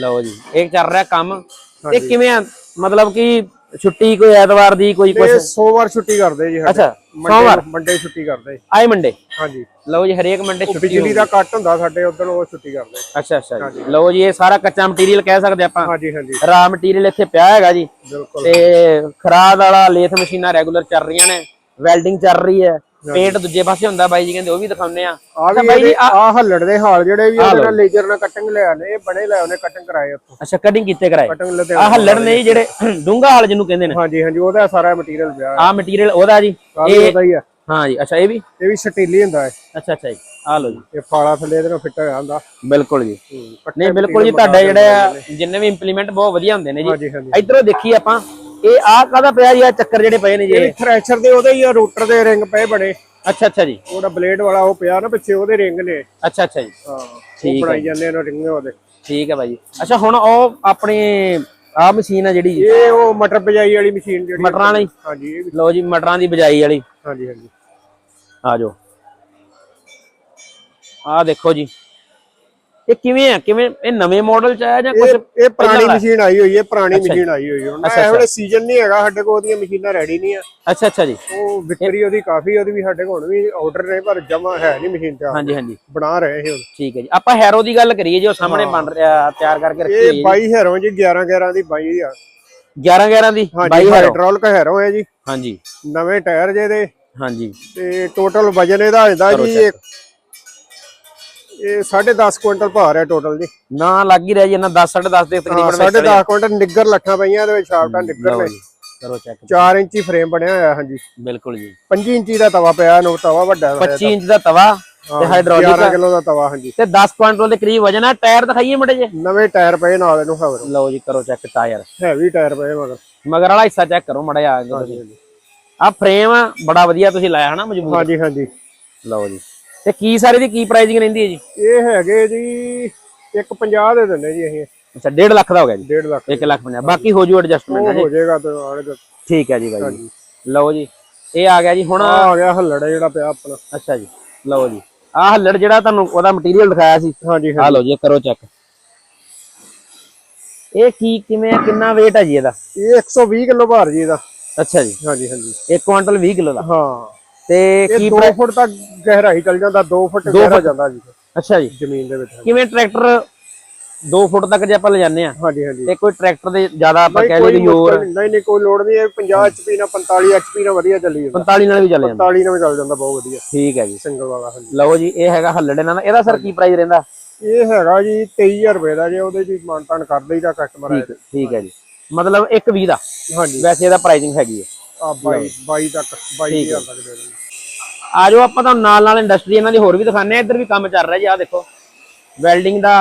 ਲਓ ਜੀ ਇਹ ਚੱਲ ਰਿਹਾ ਕੰਮ। ਤੇ ਕਿਵੇਂ ਆ? ਮਤਲਬ ਕਿ ਛੁੱਟੀ ਕੋਈ ਐਤਵਾਰ ਦੀ ਕੋਈ ਕੁਝ ਇਹ ਸੋਮਵਾਰ ਛੁੱਟੀ ਕਰਦੇ ਜੀ ਸਾਡੇ। ਅੱਛਾ ਮੰਡੇ ਸੋਮਵਾਰ? ਮੰਡੇ ਛੁੱਟੀ ਕਰਦੇ। ਆਏ ਮੰਡੇ? ਹਾਂਜੀ। ਲਓ ਜੀ ਹਰੇਕ ਮੰਡੇ ਛੁੱਟੀ ਬਿਜਲੀ ਦਾ ਕੱਟ ਹੁੰਦਾ ਸਾਡੇ ਉਧਰ ਉਹ ਛੁੱਟੀ ਕਰਦੇ। ਅੱਛਾ ਅੱਛਾ ਜੀ। ਲਓ ਜੀ ਇਹ ਸਾਰਾ ਕੱਚਾ ਮਟੀਰੀਅਲ ਕਹਿ ਸਕਦੇ ਆਪਾਂ। ਹਾਂਜੀ ਹਾਂਜੀ। ਰਾ ਮਟੀਰੀਅਲ ਇੱਥੇ ਪਿਆ ਹੈਗਾ ਜੀ। ਬਿਲਕੁਲ। ਤੇ ਖਰਾਦ ਵਾਲਾ ਲੇਥ ਮਸ਼ੀਨਾਂ ਰੈਗੂਲਰ ਚੱਲ ਰਹੀਆਂ ਨੇ। ਵੈਲਡਿੰਗ ਚੱਲ ਰਹੀ ਹੈ। ਪੇਂਟ ਦੂਜੇ ਪਾਸੇ ਹੁੰਦਾ ਬਾਈ ਜੀ ਕਹਿੰਦੇ ਉਹ ਵੀ ਦਿਖਾਉਂਦੇ ਆ। ਆ ਵੀ ਬਾਈ ਜੀ ਆਹ ਹੱਲੜ ਦੇ ਹਾਲ ਜਿਹੜੇ ਵੀ ਉਹਦੇ। ਨਾਲ ਲੇਜ਼ਰ ਨਾਲ ਕਟਿੰਗ ਲਿਆ ਨੇ ਇਹ ਬਣੇ ਲੈ ਉਹਨੇ ਕਟਿੰਗ ਕਰਾਏ ਉੱਥੋਂ। ਅੱਛਾ ਕਟਿੰਗ ਕੀਤੇ ਕਰਾਏ। ਆ ਹੱਲੜ ਨੇ ਜਿਹੜੇ ਡੂੰਗਾ ਹਾਲ ਜਿਹਨੂੰ ਕਹਿੰਦੇ ਨੇ। ਹਾਂਜੀ ਹਾਂਜੀ ਉਹਦਾ ਸਾਰਾ ਮਟੀਰੀਅਲ ਪਿਆ ਆ ਮਟੀਰੀਅਲ ਉਹਦਾ ਜੀ। ਆ ਇਹ ਉਹਦਾ ਹੀ ਆ। ਹਾਂ ਜੀ ਅੱਛਾ ਇਹ ਵੀ? ਇਹ ਵੀ ਸਟੀਲੀ ਹੁੰਦਾ ਹੈ ਅੱਛਾ ਅੱਛਾ ਜੀ ਆ ਲਓ ਜੀ। ਇਹ ਫਾਲਾ ਥੱਲੇ ਇਹਦੇ ਨਾਲ ਫਿੱਟ ਹੋਇਆ ਹੁੰਦਾ। ਬਿਲਕੁਲ ਜੀ। ਨਹੀਂ ਬਿਲਕੁਲ ਜੀ ਤੁਹਾਡੇ ਜਿਹੜੇ ਆ ਜਿੰਨੇ ਵੀ ਇੰਪਲੀਮੈਂਟ ਬਹੁਤ ਵਧੀਆ ਹੁੰਦੇ ਨੇ ਜੀ। ਇਧਰੋਂ ਦੇਖੀ ਆਪਾਂ। ਇਹ ਆ ਕਾਹਦਾ ਪਿਆ ਜੀ? ਆ ਚੱਕਰ ਜਿਹੜੇ ਪਏ ਨੇ ਜੀ ਇਹ। ਥ੍ਰੈਸ਼ਰ ਦੇ ਉਹਦੇ ਹੀ ਆ ਰੋਟਰ ਦੇ ਰਿੰਗ ਪਏ ਬਣੇ। ਅੱਛਾ ਅੱਛਾ ਜੀ। ਉਹਦਾ ਬਲੇਡ ਵਾਲਾ ਉਹ ਪਿਆ ਨਾ ਪਿੱਛੇ ਉਹਦੇ ਰਿੰਗ ਨੇ। ਅੱਛਾ ਅੱਛਾ ਜੀ। ਹਾਂ ਠੀਕ ਬਣਾਈ ਜਾਂਦੇ ਨੇ ਰਿੰਗ ਉਹਦੇ। ਠੀਕ ਹੈ ਬਾਈ ਅੱਛਾ ਹੁਣ ਉਹ ਆਪਣੀ ਆ ਮਸ਼ੀਨ ਆ ਜਿਹੜੀ ਇਹ ਉਹ ਮਟਰ ਬਜਾਈ ਵਾਲੀ ਮਸ਼ੀਨ ਜਿਹੜੀ ਮਟਰਾਂ ਵਾਲੀ? ਹਾਂਜੀ ਲਓ ਜੀ ਮਟਰਾਂ ਦੀ ਬਜਾਈ ਵਾਲੀ। ਹਾਂਜੀ ਹਾਂਜੀ। ਆ ਜਾਓ। ਆ ਦੇਖੋ ਜੀ। ਇਹ ਕਿਵੇਂ ਆ? ਕਿਵੇਂ ਇਹ ਨਵੇਂ ਮਾਡਲ ਚ ਆਇਆ ਜਾਂ ਕੁਝ ਇਹ ਇਹ ਪੁਰਾਣੀ ਮਸ਼ੀਨ ਆਈ ਹੋਈ ਹੈ ਪੁਰਾਣੀ ਮਸ਼ੀਨ ਆਈ ਹੋਈ ਹੈ। ਹੁਣ ਇਹ ਵੇਲੇ ਸੀਜ਼ਨ ਨਹੀਂ ਹੈਗਾ ਸਾਡੇ ਕੋਲ ਉਹਦੀਆਂ ਮਸ਼ੀਨਾਂ ਰੈਡੀ ਨਹੀਂ ਆ। ਅੱਛਾ ਅੱਛਾ ਜੀ। ਉਹ ਵਿਕਰੀ ਉਹਦੀ ਕਾਫੀ ਉਹਦੀ ਵੀ ਸਾਡੇ ਕੋਲ ਹੁਣ ਵੀ ਆਰਡਰ ਨੇ ਪਰ ਜਮਾ ਹੈ ਨਹੀਂ ਮਸ਼ੀਨ ਤੇ ਹਾਂਜੀ ਹਾਂਜੀ। ਬਣਾ ਰਹੇ ਹੁਣ। ਠੀਕ ਹੈ ਜੀ। ਆਪਾਂ ਹੈਰੋ ਦੀ ਗੱਲ ਕਰੀਏ ਜੋ ਸਾਹਮਣੇ ਬਣ ਰਿਹਾ ਤਿਆਰ ਕਰਕੇ ਰੱਖੀ ਹੋਈ ਇਹ 22 ਹੈਰੋ ਜੀ 11 11 ਦੀ 22 ਆ। 11 11 ਦੀ ਹਾਂਜੀ ਬਾਈ ਹੈਰੋ ਹਾਈਡ੍ਰੋਲਿਕ ਹੈਰੋ ਹੈ ਜੀ। ਹਾਂਜੀ। ਨਵੇਂ ਟਾਇਰ ਜੇ ਦੇ। ਹਾਂਜੀ। ਤੇ ਟੋਟਲ ਵਜਨ ਇਹਦਾ ਹੋ ਜਾਂਦਾ ਜੀ ਇਹ ਇਹ 10.5 ਕੁਇੰਟਲ ਭਾਰ ਹੈ ਟੋਟਲ ਜੀ। ਨਾ ਲੱਗ ਹੀ ਰਿਹਾ ਜੀ ਇਹਨਾਂ 10 10.5 ਦੇ ਤਕਰੀਬਨ ਵਿੱਚ 10.5 ਕੁਇੰਟਲ ਨਿੱਗਰ ਲੱਠਾਂ ਪਈਆਂ ਇਹਦੇ ਵਿੱਚ ਸ਼ਾਫਟਾਂ ਨਿੱਗਰ ਨੇ। ਕਰੋ ਚੈੱਕ 4 ਇੰਚੀ ਫਰੇਮ ਬਣਿਆ ਹੋਇਆ ਹਾਂਜੀ। ਬਿਲਕੁਲ ਜੀ। 5 ਇੰਚੀ ਦਾ ਤਵਾ ਪਿਆ ਨੋ ਤਵਾ ਵੱਡਾ ਹੈ 25 ਇੰਚ ਦਾ ਤਵਾ ਤੇ ਹਾਈਡ੍ਰੋਲਿਕ 11 ਕਿਲੋ ਦਾ ਤਵਾ ਹਾਂਜੀ। ਤੇ 10 ਕੁਇੰਟਲ ਦੇ ਕਰੀਬ ਵਜਨ ਆ ਟਾਇਰ ਦਿਖਾਈਏ ਮੜੇ ਜੇ ਨਵੇਂ ਟਾਇਰ ਪਏ ਨਾਲ ਇਹਨੂੰ ਖਬਰ ਲਓ ਜੀ ਕਰੋ ਚੈੱਕ ਟਾਇਰ। ਹੈਵੀ ਟਾਇਰ ਪਏ ਮਗਰ। ਮਗਰ ਵਾਲਾ ਹਿੱਸਾ ਚੈੱਕ ਕਰੋ ਮੜਾ ਆ ਆ ਫਰੇਮ ਬੜਾ ਵਧੀਆ ਤੁਸੀਂ ਲਾਇਆ ਹਨਾ ਮਜ਼ਬੂਤ। ਹਾਂਜੀ ਹਾਂਜੀ। ਲਓ ਜੀ। ਤੇ ਕੀ ਸਾਰੇ ਦੀ ਕੀ ਪ੍ਰਾਈਸਿੰਗ ਰਹਿੰਦੀ ਹੈ ਜੀ? ਇਹ ਹੈਗੇ ਜੀ 150 ਦੇ ਦਿੰਦੇ ਜੀ ਅਸੀਂ। ਅੱਛਾ 1.5 ਲੱਖ ਦਾ ਹੋ ਗਿਆ ਜੀ? 1.5 ਲੱਖ। 1 ਲੱਖ 50 ਬਾਕੀ ਹੋ ਜੂ ਐਡਜਸਟਮੈਂਟ ਹੋ ਜਾਏਗਾ ਤੇ ਠੀਕ ਹੈ ਜੀ ਬਾਈ ਜੀ। ਲਓ ਜੀ ਇਹ ਆ ਗਿਆ ਜੀ ਹੁਣ ਆ ਆ ਗਿਆ ਹੱਲੜ ਜਿਹੜਾ ਪਿਆ ਆਪਣਾ। ਅੱਛਾ ਜੀ ਲਓ ਜੀ। ਆਹ ਹੱਲੜ ਜਿਹੜਾ ਤੁਹਾਨੂੰ ਉਹਦਾ ਮਟੀਰੀਅਲ ਦਿਖਾਇਆ ਸੀ। ਹਾਂਜੀ ਆ ਲਓ ਜੀ ਕਰੋ ਚੈੱਕ ਇਹ ਕੀ ਕਿਵੇਂ ਆ, ਕਿੰਨਾ weight ਹੈ ਜੀ ਇਹਦਾ? ਇਹ 120 ਕਿਲੋ ਭਾਰ ਜੀ ਇਹਦਾ। ਅੱਛਾ ਜੀ। ਹਾਂਜੀ ਹਾਂਜੀ। 1 ਕੁਇੰਟਲ 20 ਕਿਲੋ ਦਾ। ਹਾਂ। ਤੇ ਕੀ 2 ਫੁੱਟ ਤੱਕ ਗਹਿਰਾਈ ਚਲ ਜਾਂਦਾ 2 ਫੁੱਟ ਗਹਿਰਾ ਜਾਂਦਾ ਜੀ। ਅੱਛਾ ਜੀ। ਜ਼ਮੀਨ ਦੇ ਵਿੱਚ ਕਿਵੇਂ ਟਰੈਕਟਰ 2 ਫੁੱਟ ਤੱਕ ਜੇ ਆਪਾਂ ਲੈ ਜਾਂਦੇ ਆ ਹਾਂਜੀ ਹਾਂਜੀ। ਤੇ ਕੋਈ ਟਰੈਕਟਰ ਦੇ ਜ਼ਿਆਦਾ ਆਪਾਂ ਕਹਿ ਲਈਏ ਮੁਸ਼ਕਲ ਨਹੀਂ ਨਹੀਂ, ਕੋਈ ਲੋੜ ਨਹੀਂ ਇਹ 50 ਐਚਪੀ ਨਾਲ 45 ਐਚਪੀ ਨਾਲ ਵਧੀਆ ਚੱਲੀ ਜਾਂਦਾ। 45 ਨਾਲ ਵੀ ਚੱਲ ਜਾਂਦਾ। 45 ਨਾਲ ਵੀ ਚੱਲ ਜਾਂਦਾ ਬਹੁਤ ਵਧੀਆ। ਠੀਕ ਹੈ ਜੀ। ਸਿੰਗਲ ਵਾਲਾ ਹਾਂਜੀ। ਲਓ ਜੀ ਇਹ ਹੈਗਾ ਹੱਲੜ ਇਹਨਾਂ ਦਾ। ਇਹਦਾ ਸਰ ਕੀ ਪ੍ਰਾਈਸ ਰਹਿੰਦਾ? ਇਹ ਹੈਗਾ ਜੀ 23000 ਰੁਪਏ ਦਾ ਜੇ ਉਹਦੇ ਜੀ ਮਾਨਤਾਨ ਕਰ ਦਈਦਾ ਕਸਟਮਰ ਆਏ ਠੀਕ ਹੈ ਜੀ। ਮਤਲਬ 1 20 ਦਾ। ਹਾਂਜੀ। ਵੈਸੇ ਇਹਦਾ ਪ੍ਰਾਈਸਿੰਗ ਹੈਗੀ ਹੈ। ਆ 22 22 ਤੱਕ 22000 ਤੱਕ ਦੇ ਦੇਣਗੇ ਆ ਜਾਓ ਆਪਾਂ ਤੁਹਾਨੂੰ ਨਾਲ ਨਾਲ ਇੰਡਸਟਰੀ ਇਹਨਾਂ ਦੀ ਹੋਰ ਵੀ ਦਿਖਾਣੇ ਆ ਇੱਧਰ ਵੀ ਕੰਮ ਚੱਲ ਰਿਹਾ ਜੀ ਆਹ ਦੇਖੋ। ਵੈਲਡਿੰਗ ਦਾ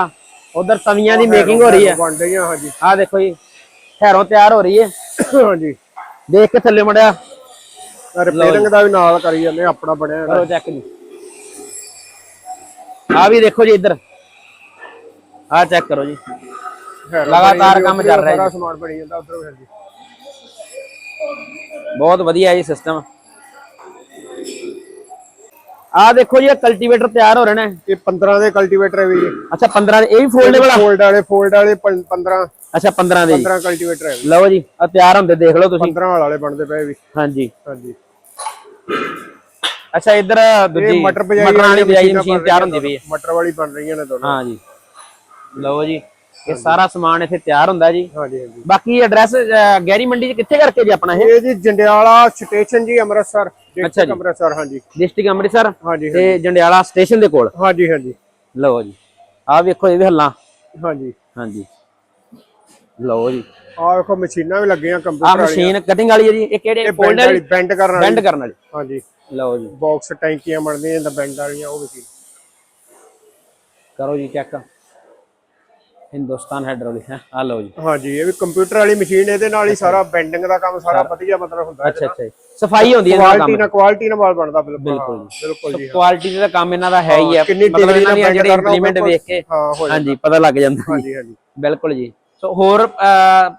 ਉਧਰ ਤਵੀਆਂ ਦੀ ਮੇਕਿੰਗ ਹੋ ਰਹੀ ਹੈ। ਬਣ ਰਹੀਆਂ ਹਾਂਜੀ ਆਹ ਦੇਖੋ ਜੀ ਹੈਰੋਂ ਤਿਆਰ ਹੋ ਰਹੀ ਹੈ। ਹਾਂਜੀ ਦੇਖ ਕੇ ਥੱਲੇ ਮੜਿਆ। ਰਿਪੇਅਰਿੰਗ ਦਾ ਵੀ ਨਾਲ ਕਰੀ ਜਾਂਦੇ ਆ, ਆਪਣਾ ਬਣਿਆ। ਕਰੋ ਚੈੱਕ ਜੀ। ਆ ਵੀ ਦੇਖੋ ਜੀ ਇੱਧਰ। ਆ ਚੈੱਕ ਕਰੋ ਜੀ। ਲਗਾਤਾਰ ਕੰਮ ਚੱਲ ਰਿਹਾ ਸਾਰਾ ਸਮਾਨ ਬਣੀ ਜਾਂਦਾ ਉਧਰ ਵੀ ਹਾਂਜੀ ਬਹੁਤ ਵਧੀਆ ਜੀ ਸਿਸਟਮ ਆ ਦੇਖੋ ਜੀ ਇਹ ਕਲਟੀਵੇਟਰ ਤਿਆਰ ਹੋ ਰਹੇ ਨੇ। ਇਹ 15 ਦੇ ਕਲਟੀਵੇਟਰ ਹੈ ਵੀ ਜੀ। ਅੱਛਾ 15 ਦੇ ਇਹ ਵੀ ਫੋਲਡੇਬਲ ਆ ਫੋਲਡ ਵਾਲੇ ਫੋਲਡ ਵਾਲੇ 15 ਅੱਛਾ 15 ਦੇ ਜੀ। 15 ਕਲਟੀਵੇਟਰ ਹੈ ਲਓ ਜੀ ਆ ਤਿਆਰ ਹੁੰਦੇ ਦੇਖ ਲਓ ਤੁਸੀਂ। 15 ਵਾਲੇ ਬਣਦੇ ਪਏ ਵੀ। ਹਾਂਜੀ। ਹਾਂਜੀ। ਅੱਛਾ ਇੱਧਰ ਦੂਜੀ ਮਟਰ ਵਾਲੀ ਬਜਾਈ ਮਸ਼ੀਨਾਂ ਤਿਆਰ ਹੁੰਦੀ ਪਈ ਹੈ। ਮਟਰ ਵਾਲੀ ਬਣ ਰਹੀਆਂ ਨੇ ਦੋਨੋਂ। ਹਾਂ ਜੀ। ਲਓ ਜੀ। ਇਹ ਸਾਰਾ ਸਮਾਨ ਇੱਥੇ ਤਿਆਰ ਹੁੰਦਾ ਜੀ। ਹਾਂਜੀ ਹਾਂਜੀ। ਬਾਕੀ ਐਡਰੈਸ ਗੈਰੀ ਮੰਡੀ 'ਚ ਕਿੱਥੇ ਕਰਕੇ ਜੀ ਆਪਣਾ ਇਹ? ਇਹ ਜੀ ਜੰਡਿਆਲਾ ਸਟੇਸ਼ਨ ਜੀ ਅੰਮ੍ਰਿਤਸਰ। ਡਿਸਟ੍ਰਿਕਟ। ਅੰਮ੍ਰਿਤਸਰ ਹਾਂਜੀ। ਡਿਸਟ੍ਰਿਕਟ ਅੰਮ੍ਰਿਤਸਰ ਹਾਂਜੀ ਤੇ ਜੰਡਿਆਲਾ ਸਟੇਸ਼ਨ ਦੇ ਕੋਲ? ਹਾਂਜੀ ਹਾਂਜੀ। ਲਓ ਜੀ। ਆਹ ਵੇਖੋ ਇਹ ਵੀ ਹੱਲਾਂ। ਹਾਂਜੀ। ਹਾਂਜੀ। ਲਓ ਜੀ। ਆਹ ਵੇਖੋ ਮਸ਼ੀਨਾਂ ਵੀ ਲੱਗੀਆਂ ਕੰਪਿਊਟਰ ਵਾਲੀਆਂ। ਮਸ਼ੀਨ ਕਟਿੰਗ ਵਾਲੀ ਹੈ ਜੀ। ਇਹ ਕਿਹੜੇ ਫੋਲਡ ਵਾਲੀ ਬੈਂਡ ਕਰਨ ਵਾਲੀ। ਬੈਂਡ ਕਰਨ ਵਾਲੀ। ਹਾਂਜੀ। ਲਓ ਜੀ। ਬਾਕਸ ਟੈਂਕੀਆਂ ਬਣਦੀਆਂ ਜਿੰਦਾ ਬੈਂਡ ਵਾਲੀਆਂ ਉਹ ਮਸ਼ੀਨ ਕਰੋ ਜੀ ਚੈੱਕ ਹਿੰਦੁਸਤਾਨ ਹਾਈਡ੍ਰੋਲਿਕ ਹੈ। ਆ ਲਓ ਜੀ। ਹਾਂਜੀ ਇਹ ਵੀ ਕੰਪਿਊਟਰ ਵਾਲੀ ਮਸ਼ੀਨ ਇਹਦੇ ਨਾਲ ਹੀ ਸਾਰਾ ਬੈਂਡਿੰਗ ਦਾ ਕੰਮ ਸਾਰਾ ਵਧੀਆ ਮਤਲਬ ਹੁੰਦਾ ਅੱਛਾ ਅੱਛਾ। ਸਫ਼ਾਈ ਹੁੰਦੀ ਹੈ ਇਹਨਾਂ ਦਾ ਕੁਆਲਿਟੀ ਕੰਮ। ਨਾਲ ਕੁਆਲਿਟੀ ਨਾਲ ਮਾਲ ਬਣਦਾ ਬਿਲਕੁਲ। ਬਿਲਕੁਲ ਜੀ। ਕੁਆਲਿਟੀ ਦਾ ਕੰਮ ਇਹਨਾਂ ਦਾ ਹੈ ਹੀ ਹੈ ਮਤਲਬ ਇਹਨਾਂ ਨਾਲ ਜਿਹੜੇ ਇੰਪਲੀਮੈਂਟ ਵੇਖ ਕੇ ਹਾਂਜੀ ਪਤਾ ਲੱਗ ਜਾਂਦਾ। ਜੀ ਹਾਂਜੀ ਹਾਂਜੀ। ਬਿਲਕੁਲ ਜੀ। ਸੋ ਹੋਰ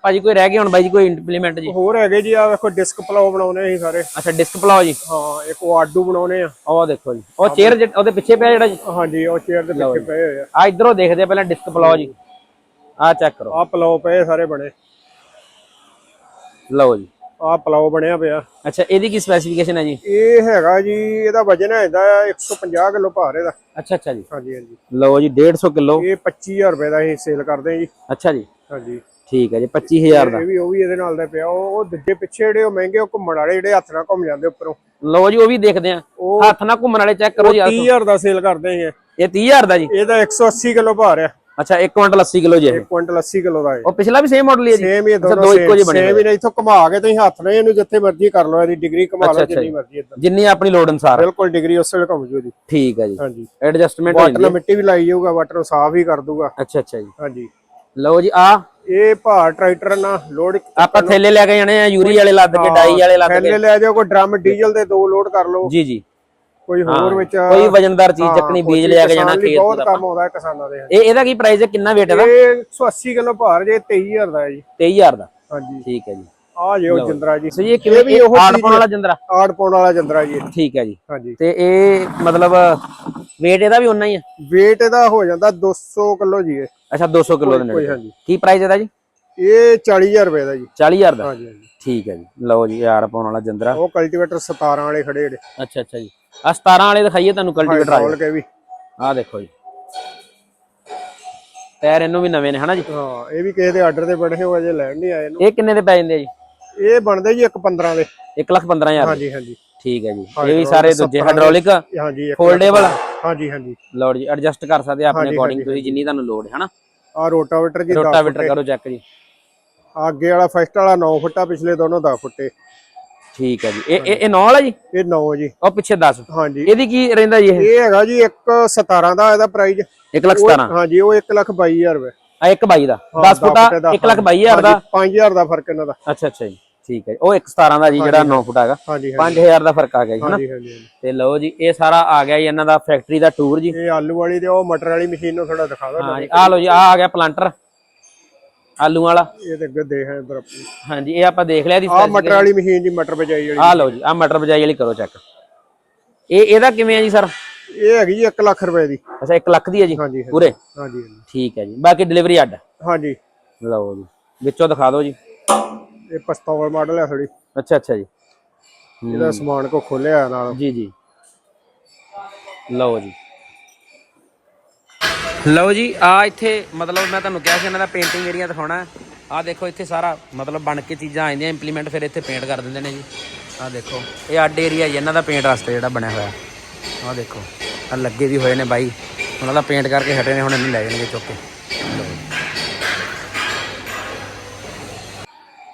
ਭਾਜੀ ਕੋਈ ਰਹਿ ਗਏ ਹੁਣ? ਬਾਈ ਜੀ ਕੋਈ ਇੰਪਲੀਮੈਂਟ ਜੀ? ਹੋਰ ਹੈਗੇ ਜੀ ਆ ਵੇਖੋ ਡਿਸਕ ਪਲਾਓ ਬਣਾਉਣੇ ਅਸੀਂ ਸਾਰੇ। ਅੱਛਾ ਡਿਸਕ ਪਲਾਓ ਜੀ। ਹਾਂ ਇੱਕ ਉਹ ਆਡੂ ਬਣਾਉਣੇ ਆ। ਉਹ ਦੇਖੋ ਜੀ। ਉਹ ਚੇਅਰ ਉਹਦੇ ਪਿੱਛੇ ਪਿਆ ਜਿਹੜਾ ਜੀ? ਹਾਂਜੀ ਉਹ ਚੇਅਰ ਦੇ ਪਿੱਛੇ ਪਏ ਹੋਏ ਆ। ਆ ਇਧਰੋਂ ਦੇਖਦੇ ਪਹਿਲਾਂ ਡਿਸਕ ਪਲਾਓ ਜੀ। ਆ ਚੈੱਕ ਕਰੋ। ਆ ਪਲਾਓ ਪਏ ਸਾਰੇ ਬਣੇ। ਲਓ ਜੀ। ਆ ਪਲਾਓ ਬਣਿਆ ਪਿਆ। ਅੱਛਾ ਇਹਦੀ ਕੀ ਸਪੈਸੀਫਿਕੇਸ਼ਨ ਹੈ ਜੀ? ਇਹ ਹੈਗਾ ਜੀ ਇਹਦਾ ਵਜਨ ਹੈਗਾ 150 ਕਿਲੋ ਭਾਰ ਇਹਦਾ। ਅੱਛਾ ਅੱਛਾ ਜੀ। ਹਾਂਜੀ ਹਾਂਜੀ। ਲਓ ਜੀ 150 ਕਿਲੋ। ਇਹ 25000 ਰੁਪਏ ਦਾ ਅਸੀਂ ਸੇਲ ਕਰਦੇ ਹਾਂ ਜੀ। ਅੱਛਾ ਜੀ। ਹਾਂਜੀ। ਠੀਕ ਹੈ ਜੀ 25000 ਦਾ। ਇਹ ਵੀ ਉਹ ਵੀ ਇਹਦੇ ਨਾਲ ਦਾ ਪਿਆ। ਉਹ ਦੂਜੇ ਪਿੱਛੇ ਜਿਹੜੇ ਉਹ ਮਹਿੰਗੇ ਉਹ ਘੁੰਮਣ ਵਾਲੇ ਜਿਹੜੇ ਹੱਥ ਨਾਲ ਘੁੰਮ ਜਾਂਦੇ ਉੱਪਰੋਂ। ਲਓ ਜੀ ਉਹ ਵੀ ਦੇਖਦੇ ਆ ਹੱਥ ਨਾਲ ਘੁੰਮਣ ਵਾਲੇ ਚੈੱਕ ਕਰੋ ਜੀ ਆਹ 30000 ਦਾ ਸੇਲ ਕਰਦੇ ਹਾਂ ਇਹ। 30000 ਦਾ ਜੀ। ਇਹਦਾ 180 ਕਿਲੋ ਭਾਰ ਆ। ਅੱਛਾ 1 ਕੁਇੰਟਲ 80 ਕਿਲੋ ਜੀ ਇਹ। 1 ਕੁਇੰਟਲ 80 ਕਿਲੋ ਦਾ ਹੈ ਉਹ ਪਿਛਲਾ ਵੀ ਸੇਮ ਮਾਡਲ ਹੀ ਹੈ ਜੀ? ਸੇਮ ਹੀ ਦੋਨੋਂ ਦੋ ਇੱਕੋ ਜਿਹੇ ਬਣੇ ਸੇਮ ਹੀ ਨੇ ਇੱਥੋਂ ਘੁਮਾ ਕੇ ਤੁਸੀਂ ਹੱਥ ਨਾਲ ਇਹਨੂੰ ਜਿੱਥੇ ਮਰਜ਼ੀ ਕਰ ਲਓ ਇਹਦੀ ਡਿਗਰੀ ਘੁਮਾ ਲਓ ਜਿੰਨੀ ਮਰਜ਼ੀ ਇਦਾਂ ਜਿੰਨੀ ਆਪਣੀ ਲੋੜ ਅਨੁਸਾਰ। ਬਿਲਕੁਲ ਡਿਗਰੀ ਉਸੇ ਵੇਲੇ ਘੁੰਮ ਜੂ ਜੀ ਠੀਕ ਹੈ ਜੀ। ਹਾਂਜੀ। ਐਡਜਸਟਮੈਂਟ ਹੋ ਵਾਟਰ ਜਾਂਦੀ ਨਾਲ ਮਿੱਟੀ ਵੀ ਲਾਈ ਜਾਊਗਾ ਵਾਟਰ ਸਾਫ਼ ਵੀ ਕਰ ਦੂਗਾ ਹੈ। ਅੱਛਾ ਅੱਛਾ ਜੀ। ਹਾਂਜੀ। ਲਓ ਜੀ ਆ। ਇਹ ਭਾਰ ਟਰੈਕਟਰ ਨਾਲ ਲੋਡ ਆਪਾਂ ਥੈਲੇ ਲੈ ਕੇ ਜਾਣੇ ਆ ਯੂਰੀ ਵਾਲੇ ਲੱਦ ਕੇ ਡਾਈ ਵਾਲੇ ਲੱਦ ਕੇ। ਥੈਲੇ ਲੈ ਜਾਓ ਕੋਈ ਡਰਮ ਡੀਜ਼ਲ ਦੇ ਦੋ ਲੋਡ ਕਰ ਲਓ। ਜੀ ਜੀ। ਕੋਈ ਹੋਰ ਵਿੱਚ ਕੋਈ ਵਜਨਦਾਰ ਚੀਜ਼ ਚੱਕਣੀ ਬੀਜ ਲਿਆ ਕੇ ਜਾਣਾ ਖੇਤ ਬਹੁਤ ਕੰਮ ਆਉਂਦਾ ਹੈ ਕਿਸਾਨਾਂ ਦੇ। ਇਹ ਇਹਦਾ ਕੀ ਪ੍ਰਾਈਸ ਹੈ? ਕਿੰਨਾ weight ਇਹਦਾ? ਇਹ 180 ਕਿਲੋ ਭਾਰ ਜੇ 23000 ਦਾ ਹੈ ਜੀ। 23000 ਦਾ। ਹਾਂਜੀ। ਠੀਕ ਹੈ ਜੀ। ਆ ਜੇ ਉਹ ਜਿੰਦਰਾ ਜੀ। ਸੋ ਇਹ ਕਿਵੇਂ ਵੀ ਉਹ ਆੜ ਪਾਉਣ ਵਾਲਾ ਜੰਦਰਾ? ਆੜ ਪਾਉਣ ਵਾਲਾ ਜਿੰਦਰਾ ਜੀ। ਠੀਕ ਹੈ ਜੀ। ਹਾਂਜੀ। ਤੇ ਇਹ ਮਤਲਬ weight ਇਹਦਾ ਵੀ ਉਨਾ ਹੀ ਹੈ? weight ਇਹਦਾ ਹੋ ਜਾਂਦਾ 200 ਕਿਲੋ ਜੀ ਇਹ। ਅੱਛਾ 200 ਕਿਲੋ ਦੇ ਨੇੜੇ। ਕੀ ਪ੍ਰਾਈਸ ਇਹਦਾ ਜੀ? ਇਹ 40000 ਰੁਪਏ ਦਾ ਜੀ। 40000 ਦਾ? ਹਾਂਜੀ ਹਾਂਜੀ। ਠੀਕ ਹੈ ਜੀ। ਲਓ ਜੀ ਆੜ ਪਾਉਣ ਵਾਲਾ ਜੰਦਰਾ। ਉਹ ਕਲਟੀਵੇਟਰ 17 ਵਾਲੇ ਖੜੇ ਜਿਹੜੇ। ਅੱਛਾ ਅੱਛਾ ਜੀ। ਆ 17 ਵਾਲੇ ਦਿਖਾਈਏ ਤੁਹਾਨੂੰ ਕਲਟੀਵੇਟਰ ਆ ਹਾਈਡ੍ਰੋਲ ਕੇ ਵੀ। ਆਹ ਦੇਖੋ ਜੀ। ਟਾਇਰ ਇਹਨੂੰ ਵੀ ਨਵੇਂ ਨੇ ਹਨਾ ਜੀ? ਹਾਂ ਇਹ ਵੀ ਕਿਸੇ ਦੇ ਆਰਡਰ ਤੇ ਬਣੇ ਹੋਏ ਅਜੇ ਲੈਣ ਨਹੀਂ ਆਏ ਇਹਨੂੰ। ਇਹ ਕਿੰਨੇ ਦੇ ਪੈ ਜਾਂਦੇ ਆ ਜੀ? ਇਹ ਬਣਦੇ ਜੀ 1 15 ਦੇ। 1 ਲੱਖ 15000 ਹਾਂਜੀ ਹਾਂਜੀ। ਠੀਕ ਹੈ ਜੀ। ਇਹ ਵੀ ਸਾਰੇ ਦੂਜੇ ਹਾਈਡ੍ਰੋਲਿਕ ਹਾਂਜੀ ਇੱਕ- ਫੋਲਡੇਬਲ ਹਾਂਜੀ ਹਾਂਜੀ। ਲੋਡ ਜੀ ਐਡਜਸਟ ਕਰ ਸਕਦੇ ਆ ਆਪਣੇ ਅਕੋਰਡਿੰਗ ਤੁਸੀਂ ਜਿੰਨੀ ਤੁਹਾਨੂੰ ਲੋਡ ਹੈ ਹਨਾ? ਆ ਰੋਟਾਵੇਟਰ ਜੀ 10 ਰੋਟਾਵੇਟਰ ਕਰੋ ਚੈੱਕ ਜੀ। ਅੱਗੇ ਵਾਲਾ ਫਸਟ ਵਾਲਾ 9 ਫੁੱਟਾ ਪਿਛਲੇ ਦੋਨੋਂ 10 ਫੁੱਟੇ। ਠੀਕ ਹੈ ਜੀ। ਇਹ ਇਹ ਇਹ 9 ਵਾਲਾ ਜੀ? ਇਹ 9 ਜੀ। ਉਹ ਪਿੱਛੇ 10 ਹਾਂਜੀ। ਇਹਦੀ ਕੀ ਰਹਿੰਦਾ ਜੀ ਇਹ? ਇਹ ਹੈਗਾ ਜੀ 117 ਦਾ ਇਹਦਾ ਪ੍ਰਾਈਸ 1 ਲੱਖ 17 ਹਾਂਜੀ ਉਹ 1 ਲੱਖ 22000 ਰੁਪਏ। ਆ 1 22 ਦਾ। 10 ਫੁੱਟ ਦਾ 1 ਲੱਖ 22000 ਦਾ। 5000 ਦਾ ਫ਼ਰਕ ਇਹਨਾਂ ਦਾ। ਅੱਛਾ ਅੱਛਾ ਜੀ। ਠੀਕ ਹੈ। ਉਹ 1 17 ਦਾ ਜੀ ਜਿਹੜਾ 9 ਫੁੱਟ ਹੈਗਾ। ਹਾਂਜੀ ਹਾਂਜੀ। 5000 ਦਾ ਫ਼ਰਕ ਆ ਗਿਆ ਜੀ ਹਨਾ? ਹਾਂਜੀ ਹਾਂਜੀ ਹਾਂਜੀ। ਤੇ ਲਓ ਜੀ ਇਹ ਸਾਰਾ ਆ ਗਿਆ ਜੀ ਇਹਨਾਂ ਦਾ ਫੈਕਟਰੀ ਦਾ ਟੂਰ ਜੀ। ਇਹ ਆਲੂ ਵਾਲੀ ਤੇ ਉਹ ਮਟਰ ਵਾਲੀ ਮਸ਼ੀਨ ਨੂੰ ਥੋੜਾ ਦਿਖਾ ਦੋ ਹਾਂ ਜੀ ਆ ਲਓ ਜੀ ਆ ਆ ਗਿਆ ਪਲਾਂਟਰ ਆਲੂ ਵਾਲਾ? ਇਹ ਤੇ ਅੱਗੇ ਦੇਖ ਹੈ ਆਪਣੀ। ਹਾਂਜੀ ਇਹ ਆਪਾਂ ਦੇਖ ਲਿਆ ਦੀ ਆ ਮਟਰ ਵਾਲੀ ਮਸ਼ੀਨ ਜੀ ਮਟਰ ਬਜਾਈ ਵਾਲੀ। ਆ ਲਓ ਜੀ ਆ ਮਟਰ ਬਜਾਈ ਵਾਲੀ ਕਰੋ ਚੈੱਕ ਇਹ ਇਹਦਾ ਕਿਵੇਂ ਆ ਜੀ ਸਰ? ਇਹ ਹੈਗੀ ਜੀ 1 ਲੱਖ ਰੁਪਏ ਦੀ। ਅੱਛਾ 1 ਲੱਖ ਦੀ ਹੈ ਜੀ ਹਾਂਜੀ ਪੂਰੇ? ਹਾਂਜੀ ਹਾਂਜੀ। ਠੀਕ ਹੈ ਜੀ ਬਾਕੀ ਡਿਲੀਵਰੀ ਅੱਡ। ਹਾਂਜੀ। ਲਓ ਜੀ ਵਿੱਚੋਂ ਦਿਖਾ ਦਿਓ ਜੀ। ਇਹ ਪਸਤੌਲ ਮਾਡਲ ਹੈ ਥੋੜੀ ਅੱਛਾ ਅੱਛਾ ਜੀ। ਇਹਦਾ ਸਮਾਨ ਕੋ ਖੋਲਿਆ ਨਾਲ। ਜੀ ਜੀ। ਲਓ ਜੀ। ਲਓ ਜੀ, ਆ ਇੱਥੇ ਮਤਲਬ ਮੈਂ ਤੁਹਾਨੂੰ ਕਿਹਾ ਸੀ ਇਹਨਾਂ ਦਾ ਪੇਂਟਿੰਗ ਏਰੀਆ ਦਿਖਾਉਣਾ ਆ ਦੇਖੋ, ਇੱਥੇ ਸਾਰਾ ਮਤਲਬ ਬਣ ਕੇ ਚੀਜ਼ਾਂ ਆ ਜਾਂਦੀਆਂ ਇੰਪਲੀਮੈਂਟ ਫਿਰ ਇੱਥੇ ਪੇਂਟ ਕਰ ਦਿੰਦੇ ਨੇ ਜੀ। ਆ ਦੇਖੋ, ਇਹ ਅੱਡ ਏਰੀਆ ਜੀ, ਇਹਨਾਂ ਦਾ ਪੇਂਟ ਵਾਸਤੇ ਜਿਹੜਾ ਬਣਿਆ ਹੋਇਆ। ਆ ਦੇਖੋ ਆ ਲੱਗੇ ਵੀ ਹੋਏ ਨੇ ਬਾਈ। ਉਹਨਾਂ ਦਾ ਪੇਂਟ ਕਰਕੇ ਹਟੇ ਨੇ, ਹੁਣ ਇਹਨੂੰ ਲੈ ਜਾਣਗੇ ਚੁੱਕ ਕੇ ਲਓ ਜੀ।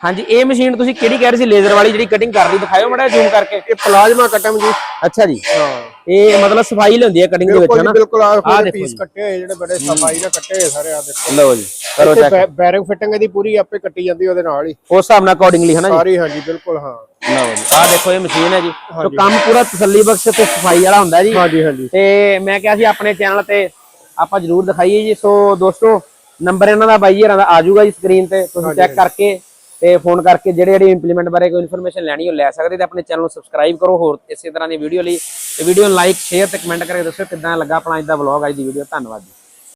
ਹਾਂਜੀ ਇਹ ਮਸ਼ੀਨ ਤੁਸੀਂ ਕਿਹੜੀ ਕਹਿ ਰਹੇ ਸੀ ਲੇਜ਼ਰ ਵਾਲੀ ਜਿਹੜੀ ਕਟਿੰਗ ਕਰਦੀ ਦਿਖਾਇਓ ਮੜਾ ਜ਼ੂਮ ਕਰਕੇ। ਇਹ ਪਲਾਜ਼ਮਾ ਕਟਮ ਜੀ। ਅੱਛਾ ਜੀ। ਹਾਂ। ਇਹ ਮਤਲਬ ਸਫ਼ਾਈ ਲੈਂਦੀ ਹੈ ਕਟਿੰਗ ਦੇ ਵਿੱਚ ਹਨਾ? ਬਿਲਕੁਲ ਆ ਪੀਸ। ਕੱਟੇ ਹੋਏ ਜਿਹੜੇ ਬੜੇ ਸਫ਼ਾਈ ਨਾਲ ਕੱਟੇ ਹੋਏ ਸਾਰੇ ਆ ਦੇਖੋ। ਲਓ ਜੀ ਕਰੋ ਚੈੱਕ ਬੈਰਿੰਗ ਫਿਟਿੰਗ ਇਹਦੀ ਪੂਰੀ ਆਪੇ ਕੱਟੀ ਜਾਂਦੀ ਉਹਦੇ ਨਾਲ ਹੀ। ਉਸ ਹਿਸਾਬ ਨਾਲ ਅਕੋਰਡਿੰਗਲੀ ਹਨਾ ਜੀ? ਸਾਰੀ ਹਾਂਜੀ ਬਿਲਕੁਲ ਹਾਂ। ਲਓ ਜੀ ਆਹ ਦੇਖੋ ਇਹ ਮਸ਼ੀਨ ਹੈ ਜੀ। ਜੋ ਕੰਮ ਪੂਰਾ ਤਸੱਲੀ ਬਖਸ਼ ਤੇ ਸਫ਼ਾਈ ਵਾਲਾ ਹੁੰਦਾ ਜੀ। ਹਾਂਜੀ ਹਾਂਜੀ। ਤੇ ਮੈਂ ਕਿਹਾ ਸੀ ਆਪਣੇ ਚੈਨਲ ਤੇ ਆਪਾਂ ਜਰੂਰ ਦਿਖਾਈਏ ਜੀ। ਸੋ ਦੋਸਤੋ ਨੰਬਰ ਇਹਨਾਂ ਦਾ ਬਾਈ ਹਰਾਂ ਦਾ ਆ ਜਾਊਗਾ ਜੀ ਸਕਰੀਨ ਤੇ। ਤੁਸੀਂ ਚੈੱਕ ਕਰਕੇ ਤੇ ਫੋਨ ਕਰਕੇ ਜਿਹੜੇ ਜਿਹੜੇ ਇੰਪਲੀਮੈਂਟ ਬਾਰੇ ਕੋਈ ਇਨਫੋਰਮੇਸ਼ਨ ਲੈਣੀ ਹੋ ਲੈ ਸਕਦੇ ਤੇ ਆਪਣੇ ਚੈਨਲ ਨੂੰ ਸਬਸਕ੍ਰਾਈਬ ਕਰੋ। ਹੋਰ ਇਸੇ ਤਰ੍ਹਾਂ ਦੀ ਵੀਡੀਓ ਲਈ ਤੇ ਵੀਡੀਓ ਨੂੰ ਲਾਈਕ ਸ਼ੇਅਰ ਤੇ ਕਮੈਂਟ ਕਰਕੇ ਦੱਸੋ ਕਿੱਦਾਂ ਲੱਗਾ ਆਪਣਾ ਅੱਜ ਦਾ ਵਲੌਗ ਅੱਜ ਦੀ ਵੀਡੀਓ ਧੰਨਵਾਦ ਜੀ।